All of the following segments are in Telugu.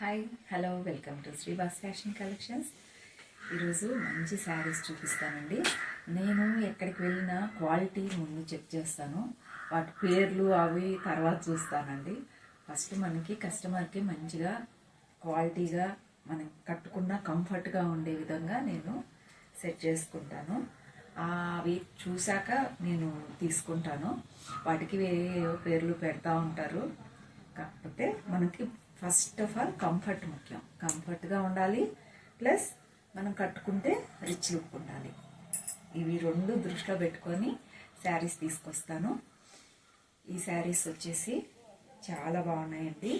Hi hello welcome to Srivas fashion collections ఈరోజు మంచి శారీస్ చూపిస్తానండి. నేను ఎక్కడికి వెళ్ళినా క్వాలిటీ ముందు చెక్ చేస్తాను. వాటి పేర్లు అవి తర్వాత చూస్తానండి. ఫస్ట్ మనకి కస్టమర్కి మంచిగా క్వాలిటీగా మనం కట్టుకున్న కంఫర్ట్గా ఉండే విధంగా నేను సెట్ చేసుకుంటాను. అవి చూశాక నేను తీసుకుంటాను. వాటికి వేరే పేర్లు పెడతా ఉంటారు. కాకపోతే మనకి ఫస్ట్ ఆఫ్ ఆల్ కంఫర్ట్ ముఖ్యం. కంఫర్ట్గా ఉండాలి ప్లస్ మనం కట్టుకుంటే రిచ్ లుక్ ఉండాలి. ఇవి రెండు దృష్టిలో పెట్టుకొని శారీస్ తీసుకొస్తాను. ఈ శారీస్ వచ్చేసి చాలా బాగున్నాయండి.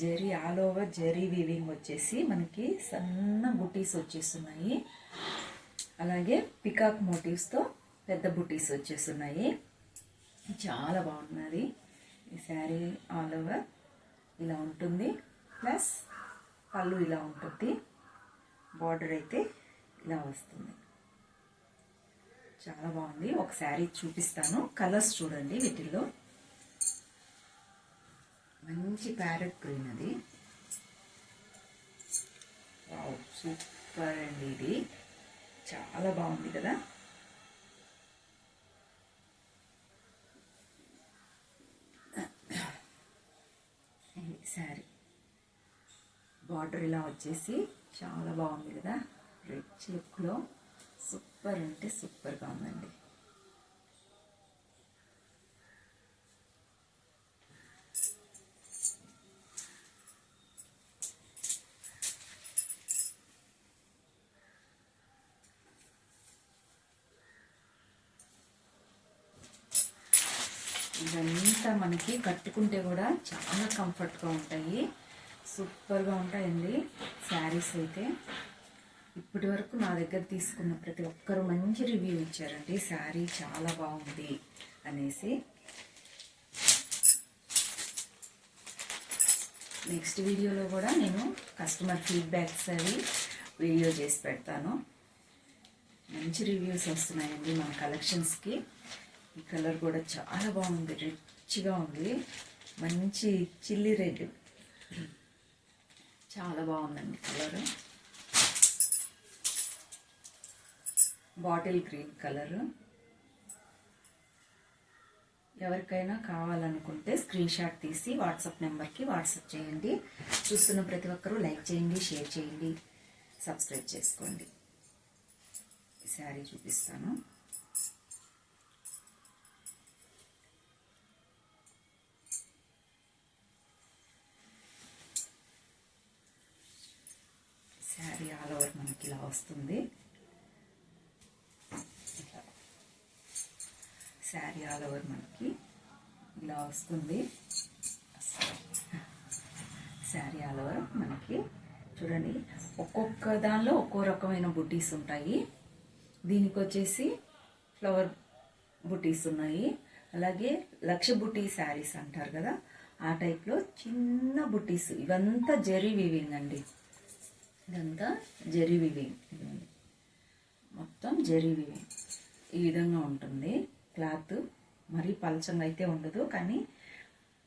Zari all over zari weaving వచ్చేసి మనకి సన్న బుటీస్ వచ్చేస్తున్నాయి. అలాగే పికాక్ మోటివ్స్తో పెద్ద బుటీస్ వచ్చేస్తున్నాయి. చాలా బాగున్నది ఈ శారీ ఆల్ ఓవర్ ఇలా ఉంటుంది. ప్లస్ పళ్ళు ఇలా ఉంటుంది. బార్డర్ అయితే ఇలా వస్తుంది. చాలా బాగుంది. ఒక శారీ చూపిస్తాను. కలర్స్ చూడండి వీటిల్లో. మంచి ప్యారెట్ గ్రీన్ అది. వావ్ సూపర్ అండి ఇది. చాలా బాగుంది కదా. శారీ. బార్డర్ ఇలా వచ్చేసి చాలా బాగుంది కదా. రిచ్ లుక్లో సూపర్ అంటే సూపర్గా ఉందండి. ఇదంతా మనకి కట్టుకుంటే కూడా చాలా కంఫర్ట్గా ఉంటాయి. సూపర్గా ఉంటాయండి. శారీస్ అయితే. ఇప్పటి వరకు నా దగ్గర తీసుకున్న ప్రతి ఒక్కరు మంచి రివ్యూ ఇచ్చారండి. శారీ చాలా బాగుంది అనేసి. నెక్స్ట్ వీడియోలో కూడా నేను కస్టమర్ ఫీడ్బ్యాక్స్ అవి వీడియో చేసి పెడతాను. మంచి రివ్యూస్ వస్తున్నాయండి మన కలెక్షన్స్కి. ఈ కలర్ కూడా చాలా బాగుంది. రిచ్గా ఉంది. మంచి చిల్లీ రెడ్. చాలా బాగుందండి కలరు. Bottle green colour. ఎవరికైనా కావాలనుకుంటే స్క్రీన్ షాట్ తీసి వాట్సాప్ నెంబర్కి వాట్సాప్ చేయండి. చూస్తున్న ప్రతి ఒక్కరూ లైక్ చేయండి షేర్ చేయండి సబ్స్క్రైబ్ చేసుకోండి. ఈ శారీ చూపిస్తాను. శారీ ఆల్ ఓవర్ మనకి ఇలా వస్తుంది. ఇట్లా. శారీ ఆల్ ఓవర్ మనకి ఇలా వస్తుంది. శారీ ఆల్ ఓవర్ మనకి చూడండి ఒక్కొక్క దానిలో ఒక్కో రకమైన బుటీస్ ఉంటాయి. దీనికి వచ్చేసి ఫ్లవర్ బుటీస్ ఉన్నాయి. అలాగే లక్ష బుటీ శారీస్ అంటారు కదా ఆ టైప్లో చిన్న బుటీస్. ఇవంతా జరీ వీవింగ్ అండి. ఇదంతా జరీ వివింగ్. ఇదండి మొత్తం జరీ వివింగ్. ఈ విధంగా ఉంటుంది. క్లాత్ మరీ పలచంగా అయితే ఉండదు కానీ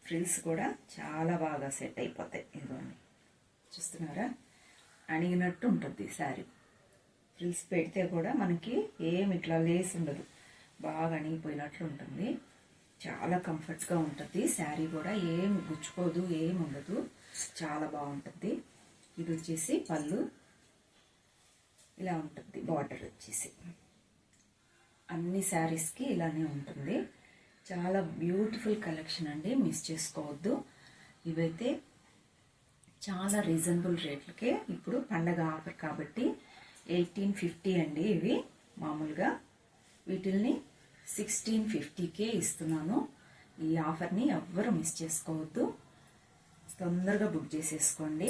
ఫ్రిల్స్ కూడా చాలా బాగా సెట్ అయిపోతాయి. ఇదిగోండి. చూస్తున్నారా? అణిగినట్టు ఉంటుంది శారీ. ఫ్రిల్స్ పెడితే కూడా మనకి ఏం ఇట్లా లేస్ ఉండదు. బాగా అణిగిపోయినట్లు ఉంటుంది. చాలా కంఫర్ట్గా ఉంటుంది. శారీ కూడా ఏం గుచ్చుకోదు ఏం ఉండదు. చాలా బాగుంటుంది. ఇది వచ్చేసి పళ్ళు. ఇలా ఉంటుంది బార్డర్ వచ్చేసి. అన్ని శారీస్కి ఇలానే ఉంటుంది. చాలా బ్యూటిఫుల్ కలెక్షన్ అండి మిస్ చేసుకోవద్దు. ఇవైతే చాలా రీజనబుల్ రేట్లకే ఇప్పుడు పండగ ఆఫర్ కాబట్టి ఎయిటీన్ ఫిఫ్టీ అండి ఇవి మామూలుగా. వీటిల్ని సిక్స్టీన్ ఫిఫ్టీకే ఇస్తున్నాను. ఈ ఆఫర్ని ఎవ్వరు మిస్ చేసుకోవద్దు. తొందరగా బుక్ చేసేసుకోండి.